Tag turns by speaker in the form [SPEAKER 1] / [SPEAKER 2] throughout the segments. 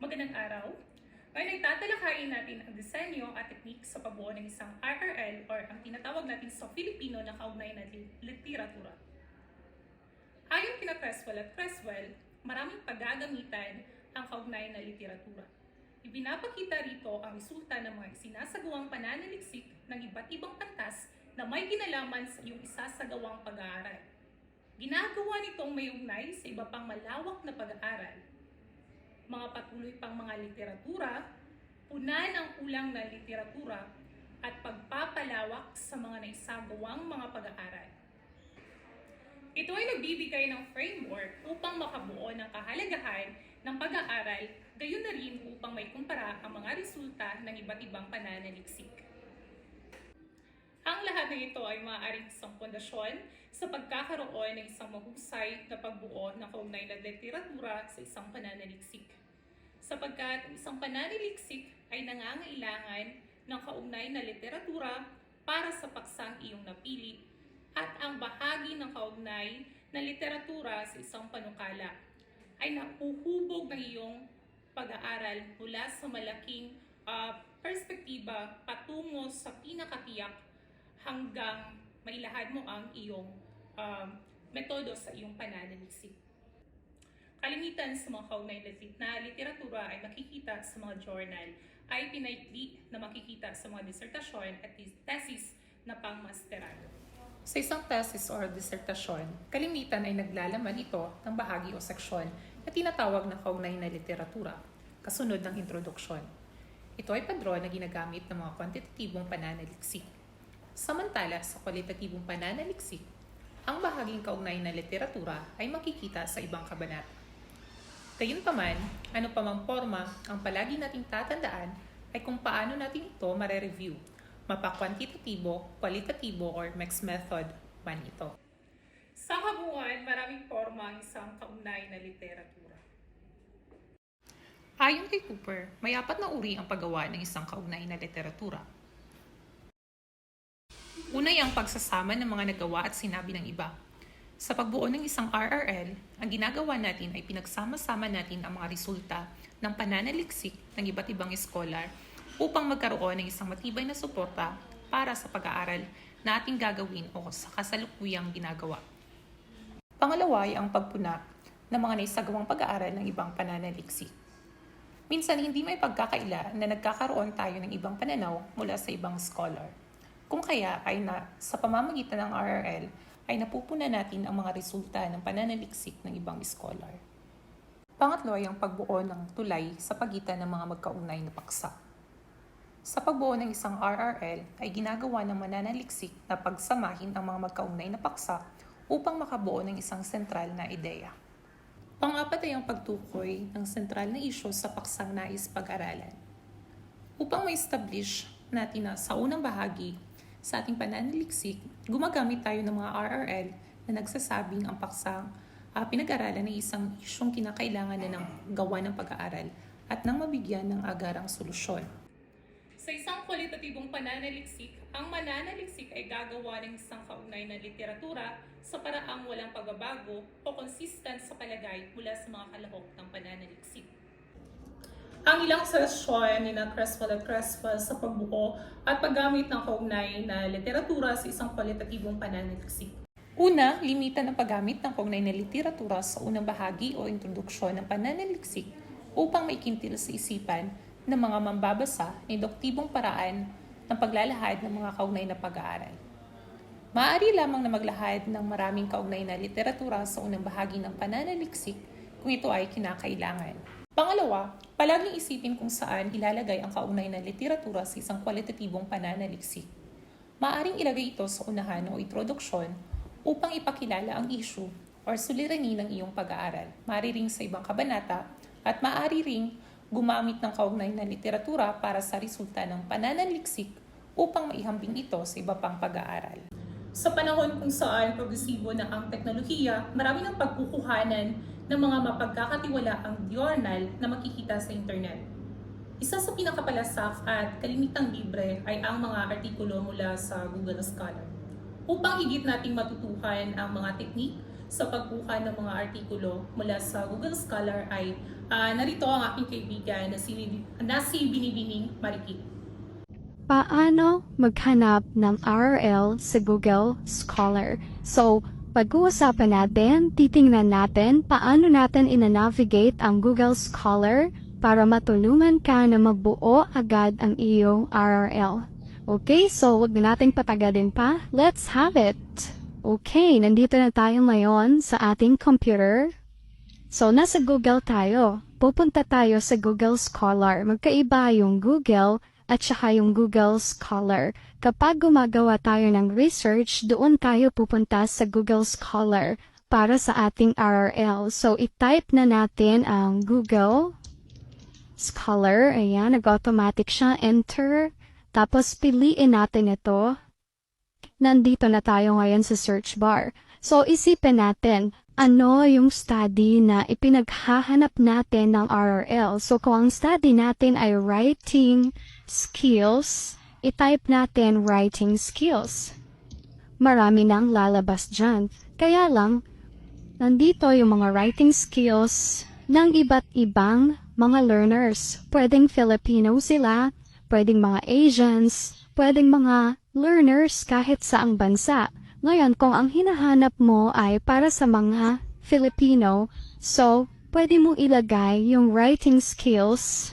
[SPEAKER 1] Magandang araw. Ngayon ay tatalakayin natin ang disenyo at teknik sa pagbuo ng isang RRL or ang tinatawag natin sa Filipino na kaugnay na li- literatura. Ayon kina Creswell at Creswell, maraming paggagamitan ang kaugnay na literatura. Ibinapakita rito ang resulta ng mga sinasagawang pananaliksik ng iba't ibang pantas na may kinalaman sa iyong isasagawang pag-aaral. Ginagawa nitong may ugnay sa iba pang malawak na pag-aaral mga patuloy pang mga literatura, punan ang kulang na literatura, at pagpapalawak sa mga naisagawang mga pag-aaral. Ito ay nagbibigay ng framework upang makabuo ng kahalagahan ng pag-aaral, gayon na rin upang may kumpara ang mga resulta ng iba't ibang pananaliksik. Ang lahat ng ito ay maaaring isang pundasyon sa pagkakaroon ng isang mahusay na pagbuo ng kaugnay na literatura sa isang pananaliksik. Sapagkat ang isang pananaliksik ay nangangailangan ng kaugnay na literatura para sa paksang iyong napili at ang bahagi ng kaugnay na literatura sa isang panukala ay nahuhubog ng iyong pag-aaral mula sa malaking ah, perspektiba patungo sa pinakatiyak hanggang mailahad mo ang iyong um, metodo sa iyong pananaliksik. Kalimitan sa mga kaugnay na lit- na literatura ay makikita sa mga journal ay pinaikli na makikita sa mga disertasyon at thesis na pangmasterado. Sa isang thesis or disertasyon, kalimitan ay naglalaman ito ng bahagi o seksyon na tinatawag na kaugnay na literatura, kasunod ng introduksyon. Ito ay padron na ginagamit ng mga kwantitatibong pananaliksik. Samantala, sa kwalitatibong pananaliksik, ang bahaging kaugnay na literatura ay makikita sa ibang kabanata. Gayunpaman, ano pa mang forma, ang palagi nating tatandaan ay kung paano natin ito mare-review, mapa-kwantitatibo, kwalitatibo, or mixed method man ito. Sa kabuuan, maraming forma ang isang kaugnay na literatura. Ayon kay Cooper, may apat na uri ang paggawa ng isang kaugnay na literatura. Una ay ang pagsasama ng mga nagawa at sinabi ng iba. Sa pagbuo ng isang RRL, ang ginagawa natin ay pinagsama-sama natin ang mga resulta ng pananaliksik ng iba't ibang scholar upang magkaroon ng isang matibay na suporta para sa pag-aaral na ating gagawin o sa kasalukuyang ginagawa. Pangalawa ay ang pagpuna ng mga naisagawang pag-aaral ng ibang pananaliksik. Minsan hindi may pagkakaila na nagkakaroon tayo ng ibang pananaw mula sa ibang scholar. Kung kaya ay na, sa pamamagitan ng RRL ay napupuna natin ang mga resulta ng pananaliksik ng ibang scholar. Pangatlo ay ang pagbuo ng tulay sa pagitan ng mga magkaugnay na paksa. Sa pagbuo ng isang RRL ay ginagawa ng mananaliksik na pagsamahin ang mga magkaugnay na paksa upang makabuo ng isang sentral na ideya. Pang-apat ay ang pagtukoy ng sentral na isyu sa paksang nais pag-aralan. Upang ma-establish natin na sa unang bahagi sa ating pananaliksik, gumagamit tayo ng mga RRL na nagsasabing ang paksang ah, pinag-aralan ay isang isyong kinakailangan na ng gawa ng pag-aaral at nang mabigyan ng agarang solusyon. Sa isang kwalitatibong pananaliksik, ang mananaliksik ay gagawa ng isang kaugnay na literatura sa paraang walang pagbabago o consistent sa palagay mula sa mga kalahok ng pananaliksik. Ang ilang sesyon ni na Creswell at Creswell sa pagbuo at paggamit ng kaugnay na literatura sa isang kwalitatibong pananaliksik. Una, limitan ang paggamit ng kaugnay na literatura sa unang bahagi o introduksyon ng pananaliksik upang maikintil sa isipan ng mga mambabasa ng induktibong paraan ng paglalahad ng mga kaugnay na pag-aaral. Maaari lamang na maglahad ng maraming kaugnay na literatura sa unang bahagi ng pananaliksik kung ito ay kinakailangan. Pangalawa, palaging isipin kung saan ilalagay ang kaugnay na literatura sa isang kwalitatibong pananaliksik. Maaring ilagay ito sa unahan o introduksyon upang ipakilala ang issue or suliranin ng iyong pag-aaral. Maaari ring sa ibang kabanata at maaari ring gumamit ng kaugnay na literatura para sa resulta ng pananaliksik upang maihambing ito sa iba pang pag-aaral. Sa panahon kung saan progresibo na ang teknolohiya, marami ng pagkukuhanan ng mga mapagkakatiwalaang journal na makikita sa internet. Isa sa pinakapalasak at kalimitang libre ay ang mga artikulo mula sa Google Scholar. Upang higit nating matutuhan ang mga teknik sa pagkuha ng mga artikulo mula sa Google Scholar ay Ah, narito ang aking kaibigan na si, na si Binibining Marikit.
[SPEAKER 2] Paano maghanap ng RRL sa Google Scholar? So, pag-uusapan natin, titingnan natin paano natin ina-navigate ang Google Scholar para matulungan ka na magbuo agad ang iyong RRL. Okay, so wag na nating patagalin pa. Let's have it! Okay, nandito na tayo ngayon sa ating computer. So, nasa Google tayo. Pupunta tayo sa Google Scholar. Magkaiba yung Google at saka yung Google Scholar. Kapag gumagawa tayo ng research, doon tayo pupunta sa Google Scholar para sa ating RRL. So, i-type na natin ang Google Scholar. Ayan, nag-automatic siya. Enter. Tapos, piliin natin ito. Nandito na tayo ngayon sa search bar. So, isipin natin, ano yung study na ipinaghahanap natin ng RRL. So, kung ang study natin ay writing skills, i-type natin writing skills. Marami nang lalabas dyan. Kaya lang, nandito yung mga writing skills ng iba't ibang mga learners. Pwedeng Filipino sila, pwedeng mga Asians, pwedeng mga learners kahit saang bansa. Ngayon, kung ang hinahanap mo ay para sa mga Filipino, so, pwede mo ilagay yung writing skills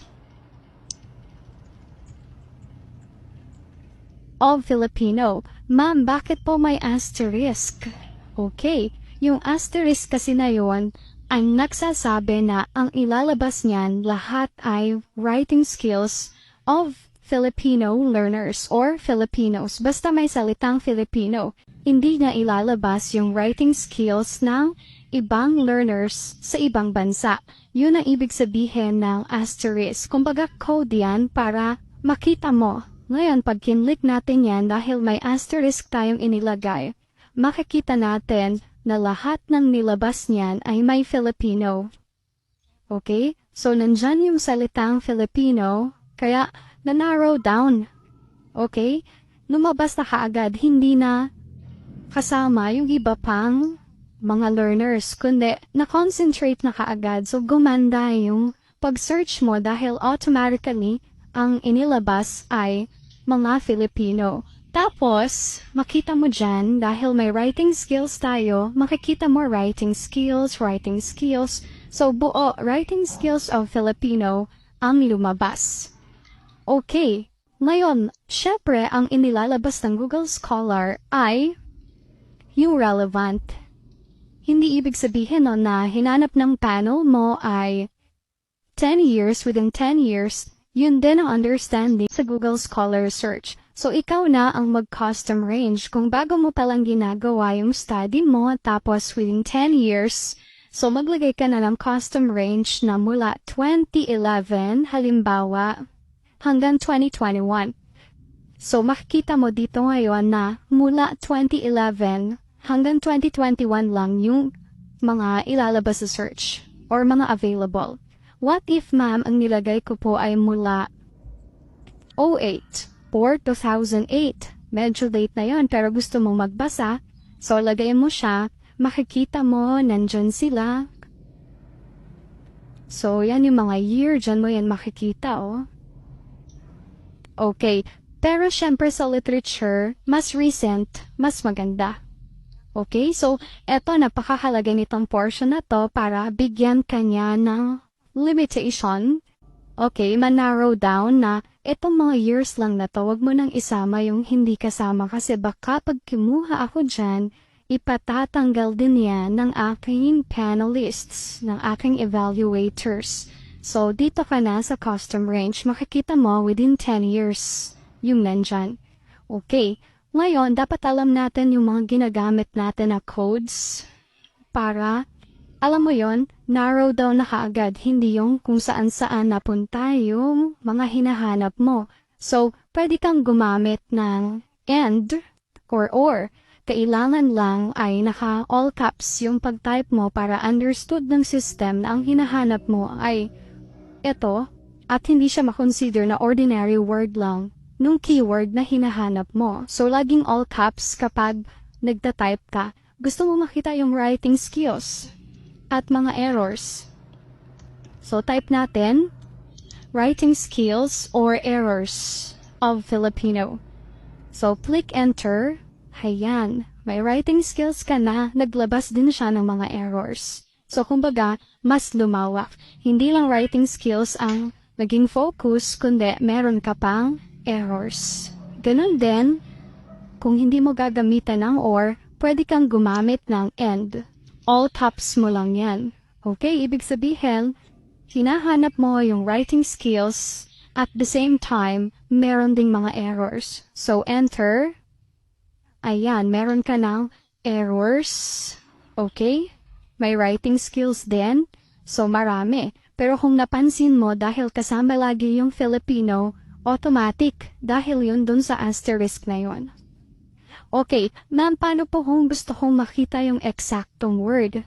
[SPEAKER 2] of Filipino. Ma'am, bakit po may asterisk? Okay, yung asterisk kasi na yun, ang nagsasabi na ang ilalabas niyan lahat ay writing skills of Filipino learners or Filipinos. Basta may salitang Filipino, hindi na ilalabas yung writing skills ng ibang learners sa ibang bansa. Yun ang ibig sabihin ng asterisk. Kumbaga code yan para makita mo. Ngayon, pag kinlik natin yan dahil may asterisk tayong inilagay, makikita natin na lahat ng nilabas niyan ay may Filipino. Okay? So, nandyan yung salitang Filipino, kaya na-narrow down. Okay? Lumabas na kaagad, hindi na kasama yung iba pang mga learners, kundi na-concentrate na kaagad. So, gumanda yung pag-search mo dahil automatically ang inilabas ay mga Filipino. Tapos, makita mo dyan, dahil may writing skills tayo, makikita mo writing skills, writing skills. So, buo, writing skills of Filipino ang lumabas. Okay. Ngayon, syempre, ang inilalabas ng Google Scholar ay yung relevant. Hindi ibig sabihin no, na hinanap ng panel mo ay 10 years within 10 years, yun din ang understanding sa Google Scholar search. So, ikaw na ang mag-custom range kung bago mo palang ginagawa yung study mo tapos within 10 years, so maglagay ka na ng custom range na mula 2011, halimbawa, hanggang 2021. So, makikita mo dito ngayon na mula 2011 hanggang 2021 lang yung mga ilalabas sa search or mga available. What if ma'am ang nilagay ko po ay mula 08 for 2008? Medyo late na yon pero gusto mong magbasa, so lagay mo siya, makikita mo, nandyan sila. So, yan yung mga year, dyan mo yan makikita, oh. Okay, pero syempre sa literature, mas recent, mas maganda. Okay, so eto napakahalaga nitong portion na to para bigyan kanya ng limitation. Okay, man-narrow down na itong mga years lang na to, wag mo nang isama yung hindi kasama kasi baka pag kimuha ako dyan, ipatatanggal din yan ng aking panelists, ng aking evaluators. So, dito ka na sa custom range, makikita mo within 10 years yung nandyan. Okay, ngayon, dapat alam natin yung mga ginagamit natin na codes para, alam mo yon narrow down na kaagad, hindi yung kung saan saan napunta yung mga hinahanap mo. So, pwede kang gumamit ng and or or. Kailangan lang ay naka all caps yung pag-type mo para understood ng system na ang hinahanap mo ay ito at hindi siya makonsider na ordinary word lang nung keyword na hinahanap mo. So, laging all caps kapag nagta-type ka. Gusto mo makita yung writing skills at mga errors. So, type natin, writing skills or errors of Filipino. So, click enter. Ayan, may writing skills ka na, naglabas din siya ng mga errors. So, kumbaga, mas lumawak. Hindi lang writing skills ang naging focus, kundi meron ka pang errors. Ganun din, kung hindi mo gagamitan ng or, pwede kang gumamit ng and. All caps mo lang yan. Okay, ibig sabihin, hinahanap mo yung writing skills at the same time, meron ding mga errors. So, enter. Ayan, meron ka ng errors. Okay? May writing skills din. So, marami. Pero kung napansin mo, dahil kasama lagi yung Filipino, automatic. Dahil yun dun sa asterisk na yun. Okay, ma'am, paano po kung gusto kong makita yung exactong word?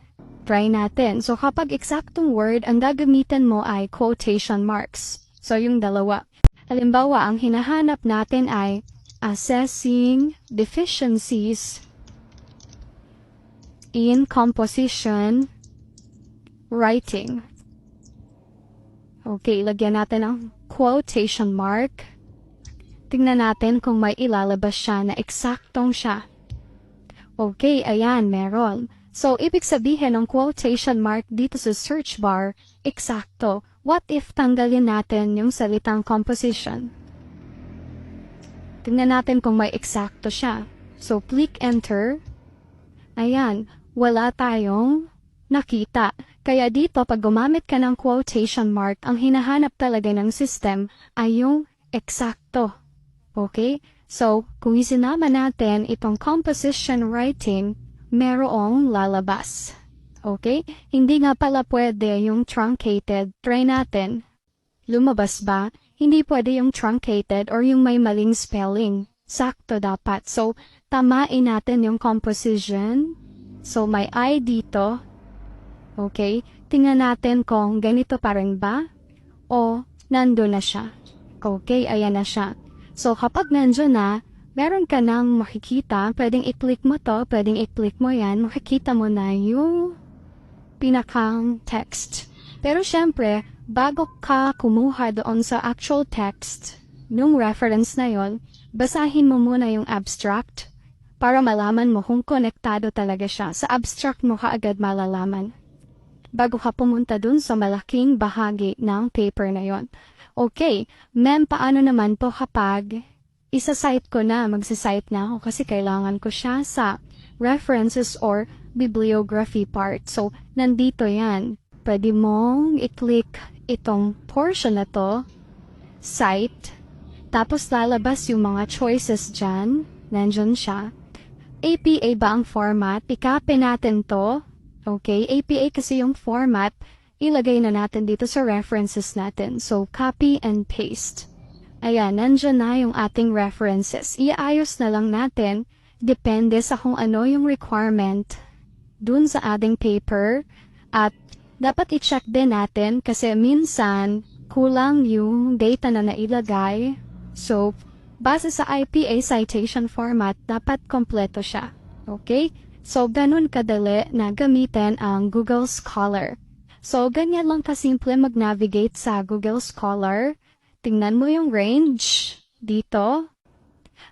[SPEAKER 2] Try natin. So, kapag exactong word, ang gagamitan mo ay quotation marks. So, yung dalawa. Halimbawa, ang hinahanap natin ay assessing deficiencies in composition writing. Okay, lagyan natin ang quotation mark. Tingnan natin kung may ilalabas siya na eksaktong siya. Okay, ayan, meron. So, ibig sabihin ng quotation mark dito sa search bar, eksakto. What if tanggalin natin yung salitang composition? Tingnan natin kung may eksakto siya. So, click enter. Ayan, wala tayong nakita. Kaya dito, pag gumamit ka ng quotation mark, ang hinahanap talaga ng system ay yung eksakto. Okay? So, kung isinama natin itong composition writing, merong lalabas. Okay? Hindi nga pala pwede yung truncated. Try natin. Lumabas ba? Hindi pwede yung truncated or yung may maling spelling. Sakto dapat. So, tamain natin yung composition. So, may I dito. Okay? Tingnan natin kung ganito pa rin ba? O, nando na siya. Okay, ayan na siya. So, kapag nandiyan na, meron ka nang makikita, pwedeng i-click mo to, pwedeng i-click mo yan, makikita mo na yung pinakang text. Pero syempre, bago ka kumuha doon sa actual text, nung reference na yon, basahin mo muna yung abstract para malaman mo kung konektado talaga siya. Sa abstract mo kaagad malalaman. Bago ka pumunta dun sa malaking bahagi ng paper na yon. Okay, ma'am, paano naman po kapag isa-cite ko na, magsa-cite na ako kasi kailangan ko siya sa references or bibliography part. So, nandito yan. Pwede mong i-click itong portion na to, cite, tapos lalabas yung mga choices dyan, nandyan siya. APA ba ang format? I-copy natin to. Okay, APA kasi yung format, ilagay na natin dito sa references natin. So, copy and paste. Ayan, nandyan na yung ating references. Iayos na lang natin, depende sa kung ano yung requirement dun sa ating paper. At dapat i-check din natin kasi minsan kulang yung data na nailagay. So, base sa IPA citation format, dapat kompleto siya. Okay? So, ganun kadali na gamitin ang Google Scholar. So, ganyan lang kasimple mag-navigate sa Google Scholar. Tingnan mo yung range dito.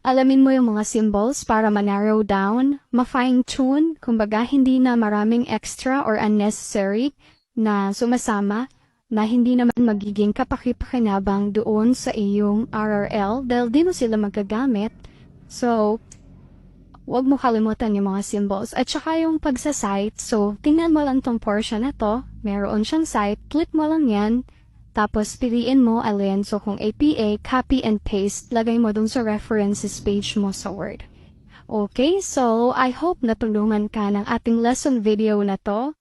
[SPEAKER 2] Alamin mo yung mga symbols para ma-narrow down, ma-fine-tune, kumbaga hindi na maraming extra or unnecessary na sumasama na hindi naman magiging kapakipakinabang doon sa iyong RRL dahil di mo sila magagamit. So, Huwag mo kalimutan yung mga symbols. At saka yung pagsa-site, so tingnan mo lang tong portion na to, meron siyang site, click mo lang yan, tapos piliin mo alin. So kung APA, copy and paste, lagay mo dun sa references page mo sa Word. Okay, so I hope natulungan ka ng ating lesson video na to.